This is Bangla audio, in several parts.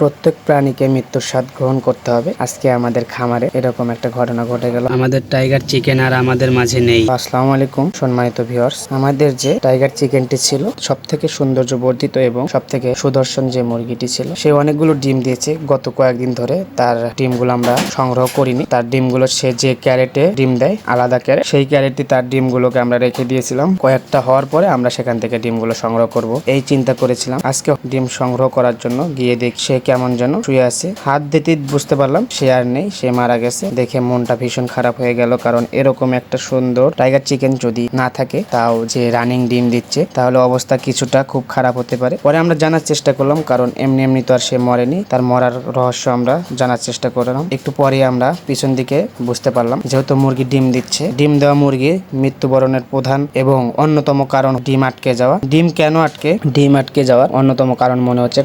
প্রত্যেক প্রাণীকে মৃত্যুর স্বাদ গ্রহণ করতে হবে। আজকে আমাদের খামারে এরকম একটা ঘটনা ঘটে গেল। আমাদের টাইগার চিকেন আর আমাদের মাঝে নেই। আসসালামু আলাইকুম সম্মানিত ভিউয়ার্স। আমাদের যে টাইগার চিকেনটি ছিল সব থেকে সৌন্দর্য বর্ধিত এবং সব থেকে সুদর্শন যে মুরগিটি ছিল সে অনেকগুলো ডিম দিয়েছে। গত কয়েকদিন ধরে তার ডিমগুলো আমরা সংগ্রহ করিনি। তার ডিমগুলো সে যে ক্যারেটে ডিম দেয় আলাদা ক্যারেট সেই ক্যারেটটি তার ডিমগুলোকে আমরা রেখে দিয়েছিলাম। কয়েকটা হওয়ার পরে আমরা সেখান থেকে ডিমগুলো সংগ্রহ করব। এই চিন্তা করেছিলাম আজকে ডিম সংগ্রহ করার জন্য গিয়ে দেখ সে কেমন যেন শুয়ে আছে। হাত দিতে বুঝতে পারলাম, সে আর নেই, সে মারা গেছে। দেখে মনটা ভীষণ খারাপ হয়ে গেল, কারণ এরকম একটা সুন্দর টাইগার চিকেন যদি না থাকে, তাও যে রানিং ডিম দিচ্ছে, তাহলে অবস্থা কিছুটা খুব খারাপ হতে পারে। পরে আমরা জানার চেষ্টা করলাম, কারণ এমনি এমনি তো আর সে মরেনি, তার মরার রহস্য আমরা জানার চেষ্টা করলাম। একটু পরে আমরা পিছন দিকে বুঝতে পারলাম, যেহেতু মুরগি ডিম দিচ্ছে। ডিম দেওয়া মুরগি মৃত্যুবরণের প্রধান এবং অন্যতম কারণ ডিম আটকে যাওয়া। ডিম কেন আটকে? ডিম আটকে যাওয়ার অন্যতম কারণ মনে হচ্ছে,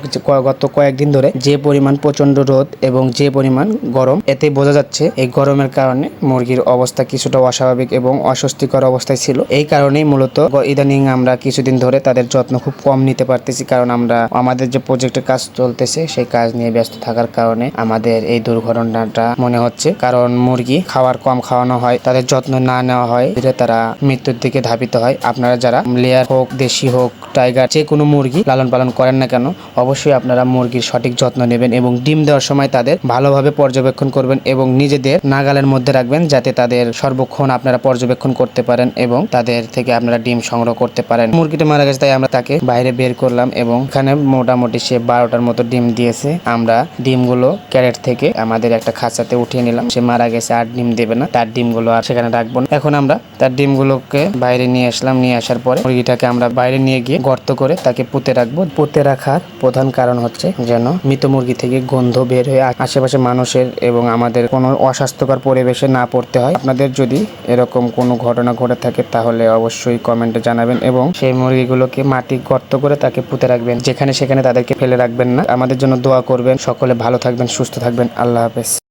গত কয়েকদিন ধরে যে পরিমাণ প্রচণ্ড রোদ এবং যে পরিমাণ গরম, এতে বোঝা যাচ্ছে এই গরমের কারণে মুরগির অবস্থা কিছুটা অস্বাভাবিক এবং অস্বস্তিকর অবস্থায় ছিল। এই কারণেই মূলত ইদানিং আমরা কিছুদিন ধরে তাদের যত্ন খুব কম নিতে পারতেছি কারণ আমরা, আমাদের যে প্রজেক্টের কাজ চলতেছে সেই কাজ নিয়ে ব্যস্ত থাকার কারণে আমাদের এই দুর্ঘটনাটা মনে হচ্ছে। কারণ মুরগি খাওয়ার কম খাওয়ানো হয়, তাদের যত্ন না নেওয়া হয়, ধীরে তারা মৃত্যুর দিকে ধাবিত হয়। আপনারা যারা লেয়ার হোক, দেশি হোক, টাইগার, যে কোনো মুরগি লালন পালন করেন না কেন, অবশ্যই আপনারা মুরগির সঠিক যত্ন নেবেন এবং ডিম দেওয়ার সময় তাদের ভালোভাবে পর্যবেক্ষণ করবেন এবং নিজেদের নাগালের মধ্যে রাখবেন যাতে তাদের সর্বক্ষণ আপনারা পর্যবেক্ষণ করতে পারেন এবং তাদের থেকে আপনারা ডিম সংগ্রহ করতে পারেন। মুরগিটা মারা গেছে তাই আমরা তাকে বাইরে বের করলাম এবং এখানে মোটামুটি সে বারোটার মতো ডিম দিয়েছে। আমরা ডিমগুলো ক্যারেট থেকে আমাদের একটা খাঁচাতে উঠিয়ে নিলাম। সে মারা গেছে, আর ডিম দেবে না। তার ডিমগুলো আর সেখানে রাখব না। এখন আমরা তার ডিমগুলোকে বাইরে নিয়ে আসলাম। নিয়ে আসার পরে মুরগিটাকে আমরা বাইরে নিয়ে গিয়ে গর্ত করে তাকে পুঁতে রাখব। পুঁতে রাখার প্রধান কারণ হচ্ছে যেন মৃত মুরগি থেকে গন্ধ বের হয়ে আশেপাশে মানুষের এবং আমাদের কোনো অস্বাস্থ্যকর পরিবেশে না পড়তে হয়। আপনাদের যদি এরকম কোনো ঘটনা ঘটে থাকে, তাহলে অবশ্যই কমেন্টে জানাবেন এবং সেই মুরগিগুলোকে মাটি গর্ত করে তাকে পুঁতে রাখবেন। যেখানে সেখানে তাদেরকে ফেলে রাখবেন না। আমাদের জন্য দোয়া করবেন। সকলে ভালো থাকবেন, সুস্থ থাকবেন। আল্লাহ হাফেজ।